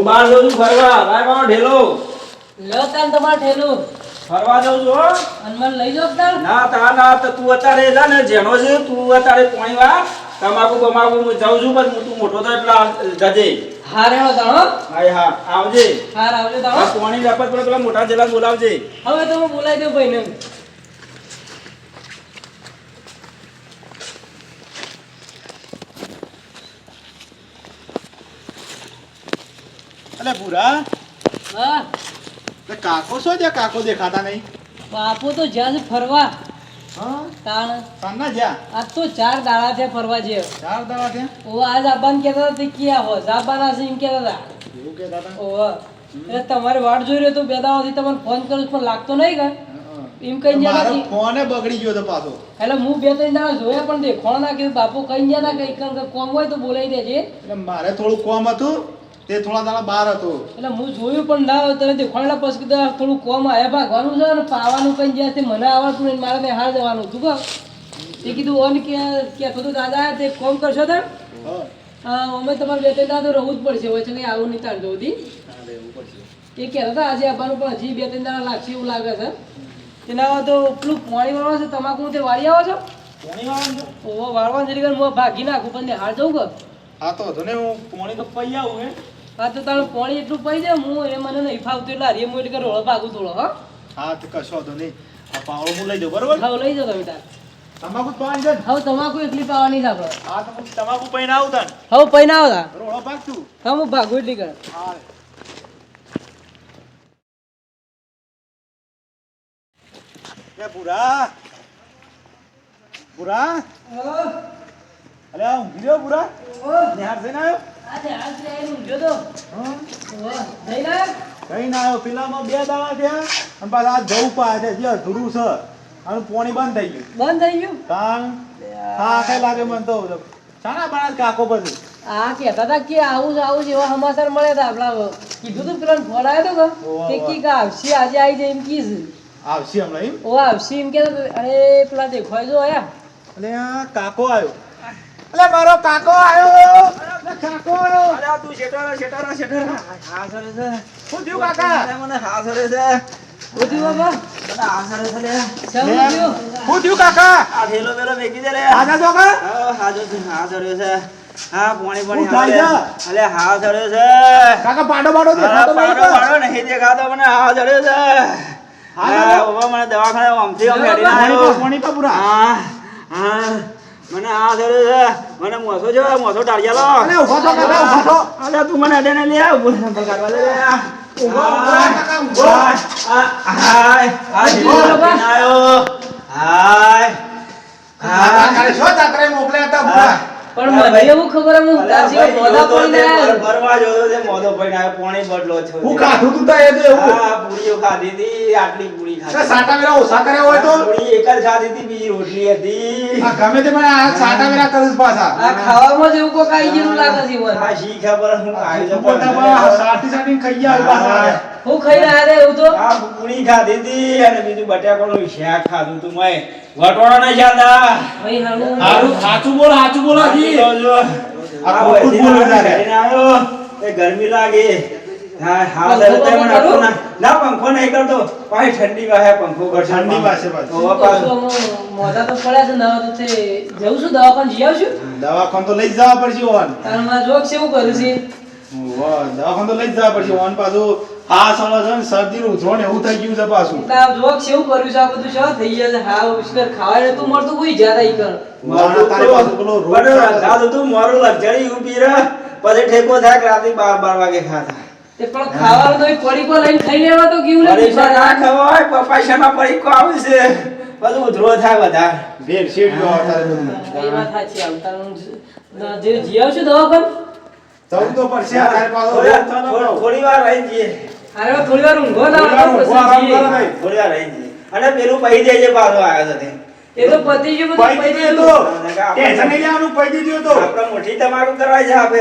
હું બહાર જઉં છું ફરવા. લાય મારો ઢેલો. લ્યો તાન તમારે ઠેલું. ફરવા જઉં છું હો. અને લઈ જાવ તાર. ના તા ના તો તું અત્યારે જા ને જેનો છે તું અત્યારે પાણી વા. તમાકુ બમાકુ હું જાઉં છું પણ તું મોટો તો એટલા જજે. હારે હો તાણો હા. હા આવજે. હાર આવજે તાણો પોણી હો. પર પેલા પેલા મોટા જેલા બોલાવજે. હવે તો હું બોલાવી દઉં ભાઈને. અલે ભૂરા. હા. તે કાકો શું છે કાકો દેખાતા નહીં. બાપુ તો જ્યાં છે ફરવા. હા? તાણ. સાંજના જ્યાં? આજ તો ચાર દાડા છે ફરવા જે ચાર દાડા છે? ઓ આજ આબાન કહેતા હતા ક્યાં હો? જાબાના છે કહેતા હતા. એવું કહેતા હતા? ઓહો એટલે તમારી વાટ જોઈ રહ્યો તો બે દાડાથી તમને ફોન કરું પણ લાગતો નહીં કે? એમ કઈ નથી. ફોને બગડી ગયો તો પાછો. એટલે હું બે ત્રણ દાડા જોયા પણ દેખો ના કીધું. બાપુ કઈ ગયા ના કઈ કોમ હોય તો બોલાવી દેજે. એટલે મારે થોડું કોમ હતું તે થોડા દાડા બહાર હતો. એટલે હું જોયું પણ ના તને દેખાડલા પછી કીધું થોડું કોમ આયા ભાગવાનું છે અને પાવાનું કઈ જ્યાં છે મને આવડતું નહીં મારે ત્યાં હાર જવાનું. હતું કહો તે કીધું ઓન કે કે બધું દાદા તે કોમ કરશો તમે અમે તમારે બે ત્રણ દાડા રહું રહેવું જ પડશે હોય છે કંઈ આવું નહીં તાર જોતી એ કહેતા હતા આજે આવવાનું પણ હજી બે ત્રણ દાડા લાગશે એવું લાગે છે. તેના તો પેલું પાણી વાળવા છે તમાકુ તે વાળી આવો છો? પોણી વાળવાનું? ઓહો વાળવા જરી હું ભાગી નાખું પણ હાર જવું કે? હા તો ને હું પોણી તો પૈયા આવું હે. હા તો તારું પાણી એટલું પડી જાય હું એ મને નહીં ફાવતું એટલે હારી મોટી એટલે કે રોળો ભાગું થોડો હા. હા તો કશો હતો નહીં. આ પાવડો હું લઈ જાઉં બરોબર? હા લઈ જાઉં તમે તાર. તમાકુ જ પાવાની છે ને? તમાકુ એટલી પાવાની છે આપણે હા તો તમાકુ પૈન આવું હા પૈન પૈના આવતા રોડો ભાગ તું હવે હું ભાગું એટલી કરે. હા. એ પૂરા ભૂરા. હેલો આ ઊંઘી રહ્યો ભૂરા? નિહાર હાલ હા જઈને આવ્યો? કઈ ના આવ્યો પેલામાં બે દાડા થયા અને પાછા આ જવું પાડે છે જે અધૂરું છે. અને પોણી બંધ થઈ ગયું. બંધ થઈ ગયું? હા કઈ લાગે મને તો. બાણા કાકો પછી? આ કહેતા હતા કે આવું છે આવું છે એવા સમાચાર મળ્યા હતા. આપણા કીધું તું પેલા ફોન આવ્યો હતો કે કી કે આવશે આજે આવી જાય એમ કીધું. આવશે હમણાં એમ? ઓ આવશે એમ કે અરે પેલા દેખવાય જો આયા. અને આ કાકો આવ્યો અલે મારો કાકો આવ્યો અલે કાકો આવ્યો અરે આ તું શેટારા શેટારા શેટારા હા સરે છે. શું થયું કાકા? મને હા સરે છે. ઉઠી બાબા મને હા સરે છે લે. ચાલો થયું? કાકા? આ ઢેલો બેલો મેકી દે લે. કા હા હાજો છે હા સરે છે. હા પાણી પાણી હું થાય અલે હા સરે છે. કાકા પાડો પાડો દેખાતો પાડો પાડો નહીં દેખાતો મને હા સરે છે. હા, હા બાબા મને દવાખાને આમથી આમ હેડીને પાણી પાણી પા પૂરા. હા હા. મને આ છે મને મોસો છે મોસો ટાળિયાલો અરે ઊભો થો કાકા ઊભો થો. અલ્યા તું મને અડે ને લે આવ બોલ નંબર કાઢવા લે ઊભો કાકા, ઊભો. હાય હાય જીવો બનાયો આયો. હાય હા કાલે છો તાત્રે મોકલ્યા હતા પૂરા પણ મને એવું ખબર હું તાર મોઢા પડીને આવ્યો. ફરવા જોયો તે મોઢો પડી આવ્યો પાણી બદલો છે. હું ખાધું તું તો એ તો એવું? હા પૂરીઓ ખાધી હતી આટલી પૂરી ખાધી સાટા વેરા ઓછા કર્યા હોય તો? પૂરી એક જ ખાધી હતી બીજી રોટલી હતી. આ ગમે તે મને આ સાટા વેરા કરીશ પાછા. આ ખાવામાં જ એવું કોઈ આવી ગયેલું લાગે છે મને. આ શી ખબર હું ખાઈ તું પોતા પણ સાટી સાટી ખાઈ ગયા પાછા. હું એવું તો? પૂરી ખાધી હતી અને બીજું બટાકાનું શાક ખાધું તું મેં. વટોળો નહીં ખાધા ભાઈ હારું. હારું સાચું બોલ સાચું બોલ હજી આ જો. આ આ ખોટું વહેલી બોલો રાત્રે તારે. ઘરે આવ્યો, એ ગરમી લાગે. હા હા? ના. ના, પંખો નહીં કરતો. પાછી ઠંડી વાહે પંખો ઠંડી પાસે પાછી. મોઢા તો પડ્યા છે નવા તો તે જઉં છું દવાખાને જઈ આવશું. દવાખાને તો લઈ જવા પડશે ઓન. તારે જોક છે એવું કરું છે. વાહ, દવાખાને તો લઈ જ જવા પડશે ઓન પાછું. આ સળો છે શરદી નું ઉધરણ એવું થઈ ગયું છે પાછું. આ જોક છે કર્યું છે આ બધું શું થઈ ગયા છે. હા ઉસ્કર ખાવા તું મળતું કોઈ જ્યાદા ઈ કર. મારા તારે પાછું પેલો રોડ છે. રંધાતું તું, મારું લક્ઝરી ઊભી રહે, પછી ઠેકો થાક રાતે બાર બાર વાગે ખાતા તે પણ ખાવાનું તો પડીકો લઈને ખાઈ લેવા તો કેવું ને ખવાય આવે છે બધું ઉધરો થાય વધારે. બેડશીટ જો અત્યારે બધું. એ વાત સાચી આમ જે જીવ છે તો પડશે આ તારી. થોડી વાર રહી જઈએ. હારે થોડી વાર ઊંઘો વાર આવે ઊંઘો, આરામ કરો જઈએ. ભાઈ. રહી જઈએ અને પેલું પહી દેજે પાછો આવ્યો તો એ તો પતિ ગયું બધું પહી પતી તો. ટેન્શન નહીં લેવાનું, પહી દીધું તો. આપણે મોટી તમાકુ કરવા જા આપે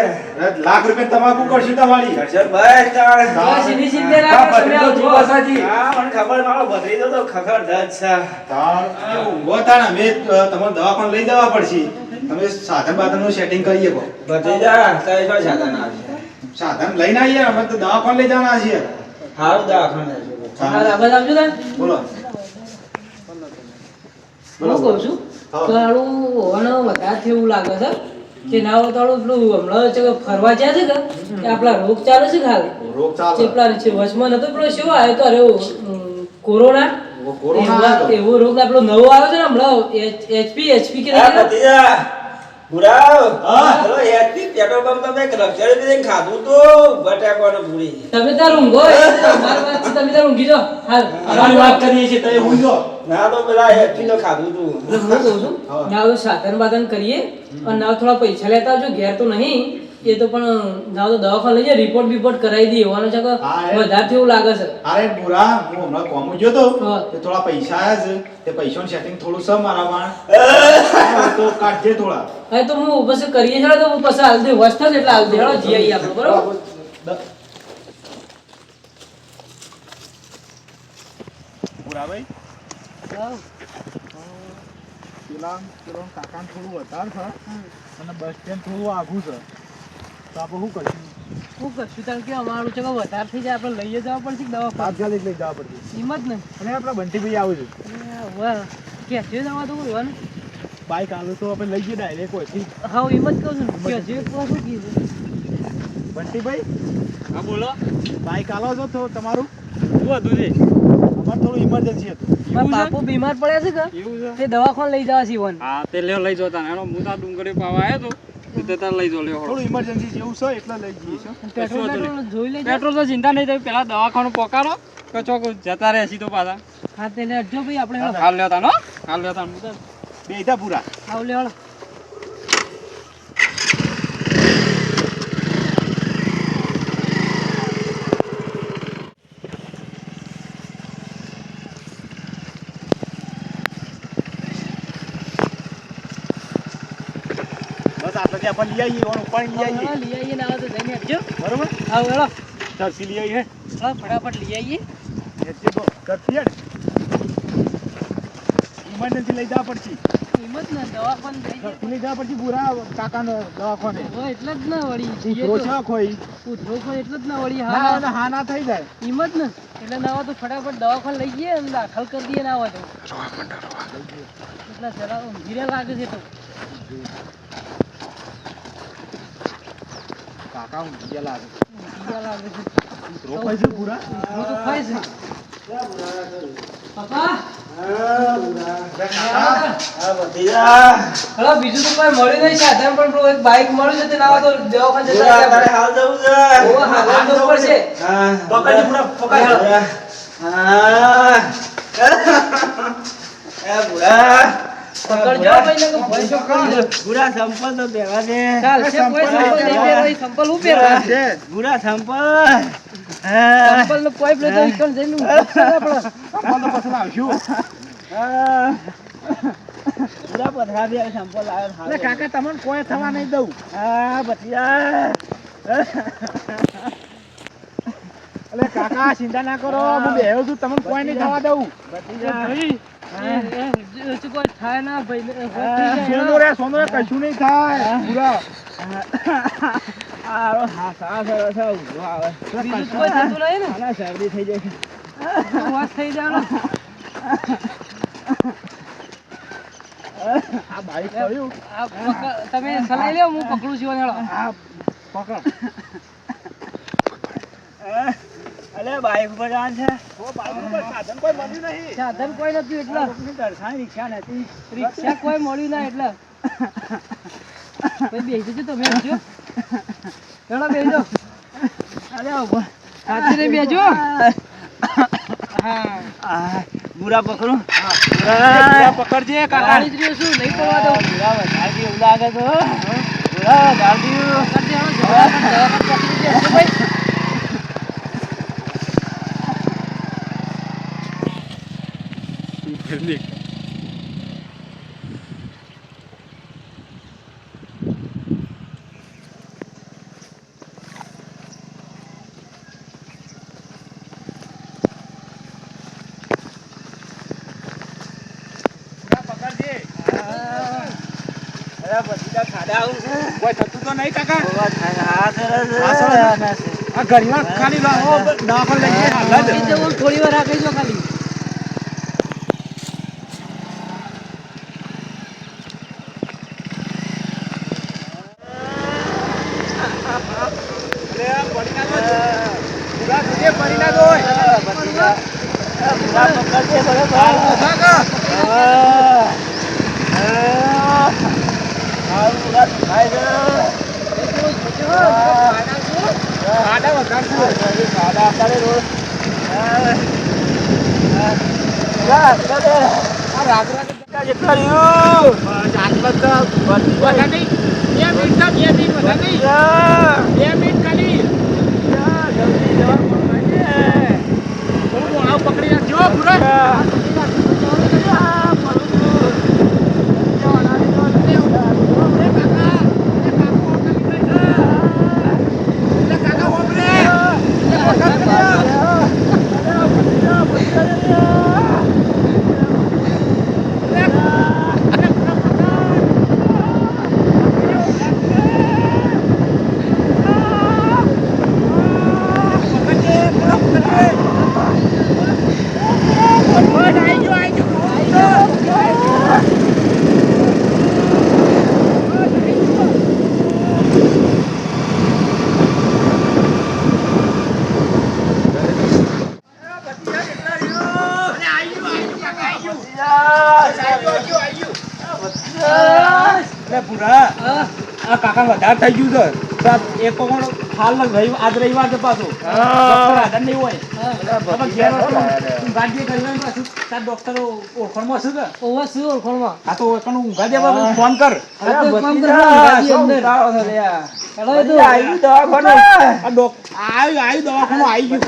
લાખ રૂપિયા તમાકુ કરશે તમારી કરશો બસ. હા, સીધી સીધી હા, રાખો, તમે જીવો આવજો. સાચી. હા મને ખબર મારો ભત્રીજો તો ખખર ધજ છે તાણ, ઊંઘો તાણ, અમે તમને દવા પણ લઈ જવા પડશે તમે સાધન બાધનનું સેટિંગ કરીએ કહો ભત્રીજા જા શું સાધન આવશે સાધન લઈને આવીએ અમે તો દવા પણ લઈ જવાના છીએ હારું દવાખાને આવજો તાર. બોલો. હું કહું છું હા. તો હોવાનો વધારે થયું લાગે છે કે ના હોય પેલું હમણાં છે કે ફરવા જ્યાં છે કે આપણા રોગ ચાલે છે કે રોગ ચાલે. ચેપલા છે વચમાં નતો પેલો શું આવ્યો તો અરે કોરોના? કોરોના એવો રોગ આપણો નવો આવ્યો છે ને હમણાં એચપી એચપી કે ચલો, પેટ્રોલ પંપ ખાધું તો બટાકાનું પૂરી. તમે તાર ઊંઘો એ વાત છે તમે તાર ઊંઘી જાઓ. હાલ અમારી વાત કરીએ છીએ તમે હું જો ના તો પેલા હેડથી તો ખાધું તું. હું કહું છું ના હવે સાધન બાધન કરીએ અને ના થોડા પૈસા લેતા આવજો ઘેર તો નહીં. એ તો પણ જાવ તો દવાખાને લઈ જાય રિપોર્ટ બિપોર્ટ કરાવી દઈએ. એવાનું છે કે હા. વધારે એવું લાગે છે. અરે બુરા હું હમણાં કોમું ગયો તો તે થોડા પૈસા આયા છે. તે પૈસાનું સેટિંગ થોડું છે મારામાં તો કાઢજે થોડા. હવે તો હું બસ કરીએ છે તો હું પછી હાલ દે વસ્ત એટલે હાલ દે હેડો જી આઈ આપણે બરોબર દ- બુરાભાઈ પેલા પેલો કાકા થોડું વધારે છે અને બસ સ્ટેન્ડ થોડું આઘું છે. તો આપણે શું કરશું? શું કરશું? કારણ કે અમારું છે વધારે થઈ જાય આપણે લઈએ જવા પડશે દવા તાત્કાલિક લઈ જવા પડશે. હિંમત ને. અને આપણા બંટીભાઈ આવું છે. કે જે દવા તો બોલવાનું બાઈક આલો તો આપણે લઈ જઈએ ડાયરેક્ટ હોયથી હા હિંમત કહું છું કે જે તો શું કીધું બંટીભાઈ? હા બોલો. બાઈક આલો છો તો તમારું? શું હતું છે અમારે થોડું ઇમરજન્સી હતું. મારા બાપુ બીમાર પડ્યા છે કે? એવું છે? તે દવાખાને લઈ જવા સીવન હા તે લઈ જતા એનો હું ડુંગળી પાવા આવ્યો તો. તે લઈ જો લ્યો થોડું ઇમરજન્સી જેવું છે એટલે લઈ જઈએ છે પેટ્રોલ જોઈ લેજો. પેટ્રોલ તો ચિંતા નહીં થાય પેલા દવાખાનું પોકારો કે ચોક જતા રહે તો પાછા. હા તેને અડજો ભાઈ આપણે હાલ લેતા નો હાલ લેતા બે પૂરા. આવ લે પણ લઈ આવીએ ઉપાડી લઈ આવીએ લઈ આવીએ ને આવે તો જઈને અડજો બરોબર? આવ હેડો તરસી લઈ આવીએ હા ફટાફટ લઈ આવીએ એટલે તો તરસી હેડ. ઇમરજન્સી લઈ જવા પડશે. હિંમત ને દવાખાને જઈ લઈ જવા પડશે પૂરા કાકાનો દવાખાને. એટલે જ ના વળી. તો. છે ખોઈ કોઈ એટલે જ ના વળી. હા. હા ના થઈ જાય. હિંમત ને. એટલે ના તો ફટાફટ દવાખાને લઈ જઈએ અને દાખલ કરી દઈએ ના હોય તો. એટલે જરા લાગે છે તો. કાકા હું બીજા લાગે ઊંઘી લાગે ઉતરો ખોઈ પૂરા હું તો ખાય હા, બીજું તો કોઈ મળ્યું નહીં સાધન પણ એક બાઈક મળ્યું છે તે ના તો દવાખાને જતા. હાલ જવું છે? પડશે. હા. પકડજે ભૂરા, હા. એ ભૂરા. કાકા તમને કોઈ થવા નહીં દઉં. હા, ભતીજા. એટલે કાકા ચિંતા ના કરો હું. બેહ્યો છું તમને કોઈ નહીં થવા દઉં. કશું નહીં થાય પૂરા. શરદી થઈ જાય. થઈ જાય આ બાઈક કર્યું. આ તમે ચલાવી લ્યો હું પકડું છું પકડ. અલે બાઈક ઉપર જવાનું છે. ઓ બાઈક ઉપર સાધન કોઈ મળ્યું નહીં? સાધન કોઈ નથી એટલે. દર્શન રિક્ષા નથી. રિક્ષા કોઈ મળ્યું ના એટલે. ભાઈ બેસી જજો તમે બેસજો હેડો બેસજો અરે ઊભો. ને બેસજો. હા. બુરા પકડું. પૂરા પકડજે કાકા. જ રહ્યો છું નહીં પડવા દો. બુરા વધારે એવું લાગે તો. બુરા હેડો, દવાખાને- ભાઈ. પકડજે કોઈ થતું તો નહીં કાકા. આ ઘડીવાર ખાલી દવાખાને લઈ થોડી વાર રાખી જો ખાલી પૂરા જોઈએ, પડી ના જોય. પૂરા પકડજે બરોબર. કાકા. હારું, પૂરા દુખાય છે. આડા વધારશું. સાદા કરે રોજ. હા. હા. પૂરા કરે. આ રાગ રાગ જેટલા રહ્યું. આટલા તો વધારે નહીં. બે મિનિટ ના, બે મિનિટ વધારે નહીં. જા. બે મિનિટ ખાલી. જા, જલ્દી જવા પડશે. થોડું મોઢું પકડી જો પૂરા. જા. જા, પડું છું. જવાના નહીં, જવાના નહીં. લે પૂરા હા આ વધારે થઈ ગયું સર સાહેબ એક પણ હાલ રવિ આજ રવિવાર છે પાછો. ડોક્ટર નહીં હોય. ગાડી કરી પાછું. તાર ડોક્ટર ઓળખાણમાં કે ઓવા શું ઓળખણમાં? આ તો ઓળખાણ ઊંઘા દે બાબુ ફોન કર. આ? આ દવાખાનું આવી ગયું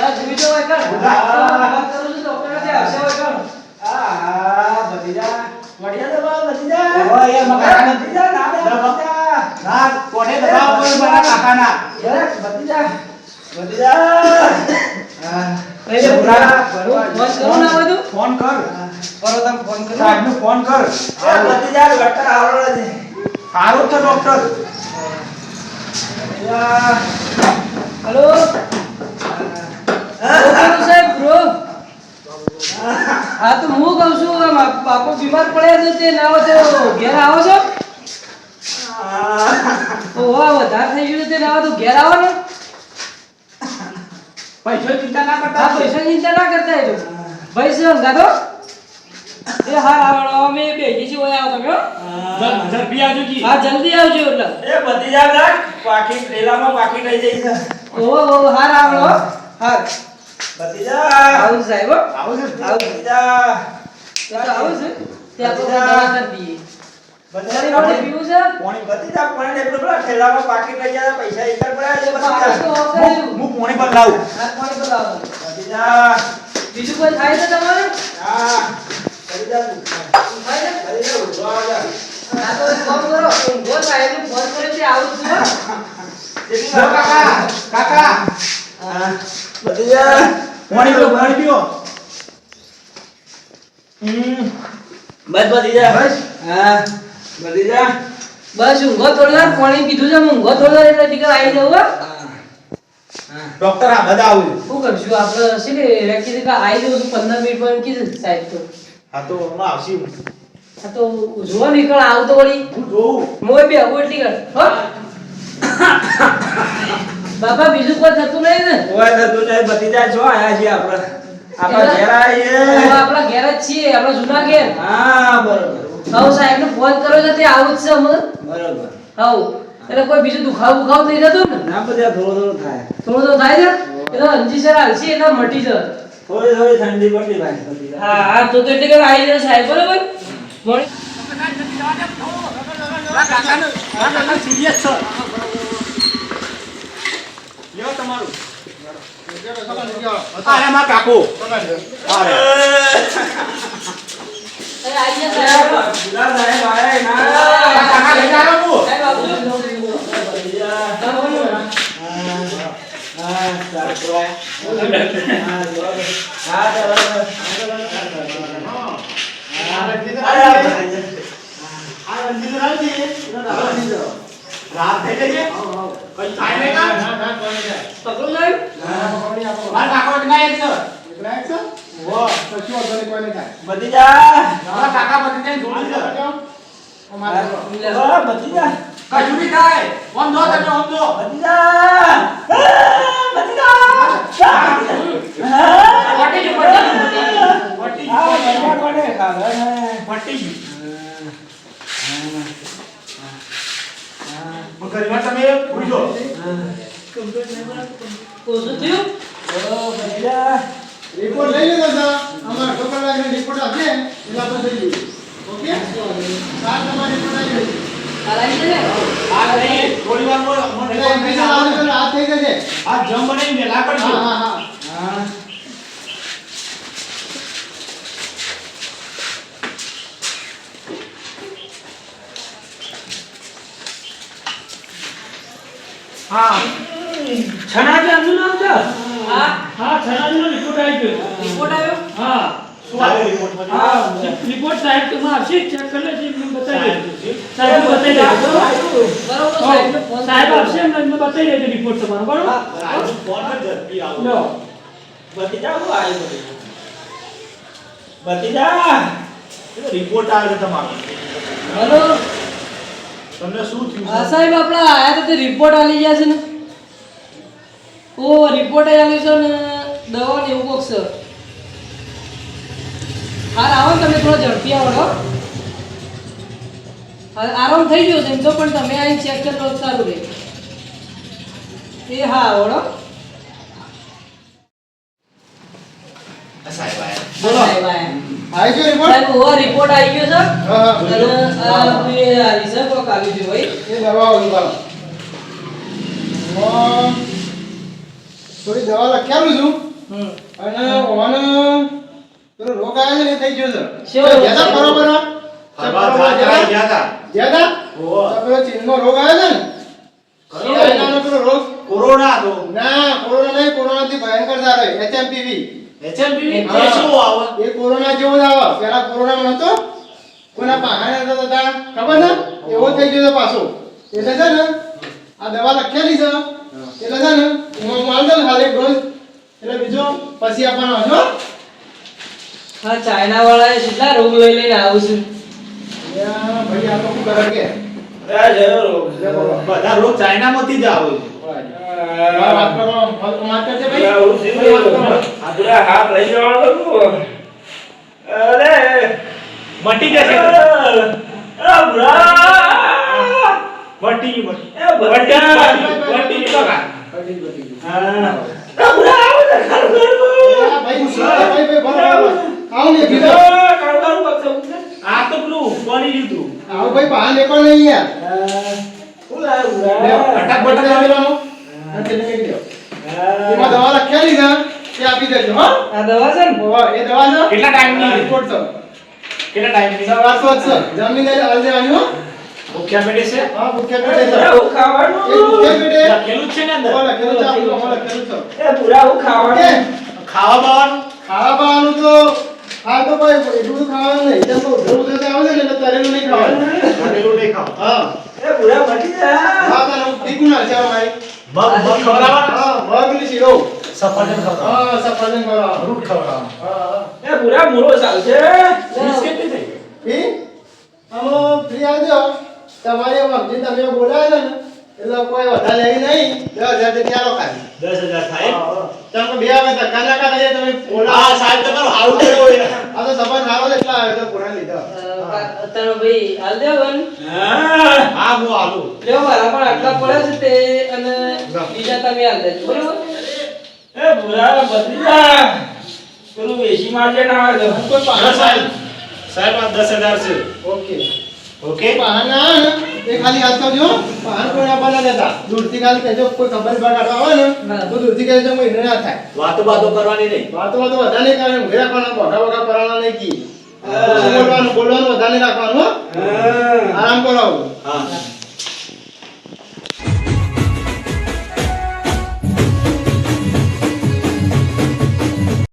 હા જીવી જો હોય કર છું ડોક્ટર આવશે હોય આ, દબાવો, મકા- ના ના કોને દબાવ મારા કાકાના. ફોન કરું ફોન કર. ફોન કરો. ફોન કર. એ ભત્રીજા, ડોક્ટર આવડો છે. સારું છે ડોક્ટર. હેલો? સાહેબ બ્રો હા તો હું કહું છું આ બીમાર પડ્યા છે તે ના હોય તો ઘેર આવો છો? ઓવા વધારે થઈ ગયું છે તે ના હોય તો ઘેર આવો ને. પૈસો ચિંતા ના કરતા પૈસા ચિંતા ના કરતા એ તો. ભાઈ શું ગાધો એ હા આવડો અમે બે જઈશું ઓય આવો તમે ઝડપી આવજો જી. હા જલ્દી આવજો એટલે. એ જરાક, પાકીટ થેલામાં પાકીટ આવી જાય છે. ઓહો ઓહો હાર આવડો હાર ભત્રીજા. આવું સાહેબ હો. છે આવું ભત્રીજા. તો આવું છે તે આપણે દવા કરી દઈએ પાણી પાણી પીવું છે પાણી ભત્રીજા, પાણી એટલું પેલા થેલામાં પાકીટ લઈ જાય, પૈસા એકર પડ્યા છે પાણી તો ભત્રીજા. હોશે જ. હું પોણી પર લાવું હાથ પાણી પર લાવો. ભત્રીજા. બીજું કોઈ થાય છે તમારે હા. થાય તો એક કામ કરો ફોન આવું છું કાકા કાકા. ભત્રીજા. પોણી પીઓ પોણી પીઓ બસ ભત્રીજા. બસ? હા. ભત્રીજા. બસ ઊંઘો થોડી વાર પાણી પીધું છે ઊંઘો થોડી એટલે ટીકર આવી જવું હા. ડોક્ટર આ બધા આવ્યું શું કરશું આપણે છે ને વ્યક્તિ કે આવી જવું પંદર મિનિટમાં કીધું સાહેબ તો હા તો હમણાં આવશે હું આ તો જોવા નીકળ આવતો વળી હું જોઉં મોય બે આવું એટલી કર હો બાબા બીજું કોઈ થતું નહીં ને? કોઈ થતું નહીં, ભત્રીજા છો આયા છીએ આપણે. આપણા ઘેર આવીએ. આપણા ઘેર જ છીએ આપણા જૂના ઘેર. હા, બરોબર. હવ સાહેબને ફોન કર્યો છે તે આવું જ છે અમને બરોબર. હવ. એટલે કોઈ બીજું દુખાવ દુખાવ થઈ જતું ને? ના બધા થોડો થોડો થાય. થોડો થોડો થાય છે? એટલે અંજી સર હાલશે એટલે મટી જશે. થોડી થોડી ઠંડી પડતી ભાઈ હા હા તો તો એટલે કે આવી જશે સાહેબ બરોબર? મોડી સિરિયસ છે. લ્યો તમારું. અરે મારા કાકો. અરે. અરે આવી જશે ભત્રીજા સાહેબ આયા ના. કાકા લઈને આવ્યો હું સાહેબ આવજો ભત્રીજા. હા, બોલો. હા. હા ચાલો. હા, બરાબર. હા, ચાલો. આ રણજીત હા, રાવજી. આ રણજીત રાવજી. રાત થઈ ગઈ છે? કઈ થાય નહીં કાં? પકડો સાહેબ મારે કાકો એકલા એક છે. એકલા એક છે? વો, કશું વાંધો નહીં, કોઈ નહીં થાય. મારા કાકા બધી જઈને જોડી છે. અમારે તો. હા, ભતીજા. કશું નહીં થાય. ઓમ જો તમે, ઓમ જો. ભતીજા. હા, ભતીજા. હા, પટી ગયું, પટી પટી હા, ગયું. ભતીજા કોને ખાવે ને? પટી ગયું. ઘરમાં તમે ભૂલી જાઓ. ઓછું થયું? ઓ, ભતીજા. રિપોર્ટ લઈ લીધો છે અમારા છોકરા લાગીને રિપોર્ટ આપે એટલે આપણે થઈ ગયું. ઓકે? સાત તમારે રિપોર્ટ આવી ગઈ કરાવી દે ને આ નહીં, થોડી વાર એટલે એમપીસી લાવવાનું આ થઈ જશે. આ જમ બનાવી મેલા કરજો. હા હા હા હા. હા. છનાજી આમનું નામ છે? હા. હા છનાજીનો રિપોર્ટ આવી ગયો. રિપોર્ટ આવ્યો? હા. રિપોર્ટ સાહેબ તમે આવશે ચેક કરી લેજો એમને બતાવી સાહેબ. બતાવી દેજો. બરોબર સાહેબને ફોન સાહેબ કર્યો. એમને એમને બતાવી દેજો રિપોર્ટ તમારો બરોબર? ફોન પર ઝડપી આવો. લો. હું. રિપોર્ટ આવ્યો તમારો. હલો તમને શું થયું હા સાહેબ આપણે આયા તો તે રિપોર્ટ આલી ગયા છે ને ઓ રિપોર્ટ આલી છે ને દવા ને એવું કોક છે હાલ આવો તમે થોડો ઝડપી આવો આરામ થઈ ગયો છે એમ તો પણ તમે આવીને ચેક કરો સારું રહે એ હા આવડો. સાહેબ આયા. બોલો. સાહેબ આયા. આવી ગયો રિપોર્ટ સાહેબ ઓ રિપોર્ટ આવી ગયો સર હા હા. અને આ આવી છે કોક આવી છે ભાઈ. એ દવાઓ લીધા થોડી દવા લખ્યાલું છું. હમ. અને ઓન પેલો રોગ આવ્યો છે ને થઈ ગયો સર શેવો રોગ જ્યાં બરોબર હા? ફરવા બરોબર જાતા જ્યાં તા? ગયા હતા. જ્યાં તા? ઓહો. તો પેલો ચીનનો રોગ આવ્યો છે ને? પેલો રોગ. કોરોના હતો ના કોરોના નહીં કોરોના થી ભયંકર સારો એચએમપીવી એચએમપીવી. એ શું આવે? એ કોરોના જેવો જ આવે. પેલા કોરોના હતો કોના પાહાને હતો હતા ખબર ને એવો થઈ ગયો પાછો. એટલે છે ને આ દવા લખેલી છે. એટલે છે ને હું માલ દઉં ખાલી એક ડોઝ. એટલે બીજો પછી આપવાનો હશો હા. ચાઇના વાળાએ કેટલા રોગ લઈ લઈને આવું છું? ભાઈ આ તો શું કરે કે? રોગ. છે. બધા રોગ ચાઇનામાંથી જ આવે મારા વાત કરવાનો વાત કરજે ભાઈ. આ હું સીધું ભાઈ હાથ લઈ જવાનો અરે. મટી જશે. મટી ગયું મટી. આ ભાઈ ભાઈ ભાઈ ભાઈ તો પેલું કોની લીધું આવું ભાઈ બહાર પણ નહીં યાર આ, શું લાવ્યું બુરા? લે, ફટાક ફટાક આપેલાનો. અને તેને મેકી દો. એમાં આ, દવા લખેલી છે તે આપી દેજો હો આ દવા છે ને ઓવા, એ દવા છે કેટલા ટાઈમની? આ રિપોર્ટ છે કેટલા ટાઈમની સવારસો જ છે. જમીને જ હાલ દેવાની હો. ભૂખ્યા પેટે છે? હા ભૂખ્યા પેટે છે. હું ખાવાનું? એ ભૂખ્યા પેટે? લખેલું છે ને અંદર? લખેલું છે આપણું લખેલું છે. એ પૂરા હું ખાવાનું? ખાવા બાવાનું? ખાવા બાવાનું તો હા તો ભાઈ એટલું બધું ખાવાનું નહીં. જેમ તો ઉધર ઉધર આવે છે ને તરેલું નહીં ખાવાનું. તરેલું નહીં ખાવ હા. એ પૂરા મટી જા. હા તને હું તીખું ના છે મારી. મગ મગ ખવડાવવાના? હા મગની શીરો. સફરજન ખવડાવવાના. હા સફરજન ખવડાવવાનું. ફ્રૂટ ખવડાવવાના. હા એ પૂરા મૂળો ચાલશે. ફીસ ફી આમાં ફ્રી આવજો તમારે વખતે તમે બોલાવ્યા ને એટલે કોઈ વધારે લેવી નહીં. દસ હજારથી આલો ખાલી દસ હજાર થાય? તમે બે આવે ધક્કા ના ખાતા તમે હા સાહેબ તમારો સારું થયું હોય આ તો સફર હારો એટલા આવે તો પૂરા લીધો. અત્યારે ભાઈ હાલ દેવન હા. હા હું આલું લેવો મારા પણ આટલા પડે છે તે અને બીજા તમે હાલ દેજો બરોબર? એ બુરા બદલી જા પેલું એસી મારજે ના આવે તો. કોઈ હા, સાહેબ. સાહેબ આ દસ હજાર છે. ઓકે. ઓકે? પાહા ના એ ખાલી હાથ કરજો પાન કોઈ આપવા ના દેતા. દૂરથી ખાલી કહેજો કોઈ ખબર બગાડવા આવે ને તો દૂરથી કહેજો એને ના થાય. વાતો વાતો કરવાની નહીં. વાતો વાતો વધારે નહીં કરવાની ઘેરા પણ મોટા મોટા પરાણા નહીં કી. બોલવાનું બોલવાનું વધારે નહીં રાખવાનું હો. આરામ કરાવો હા.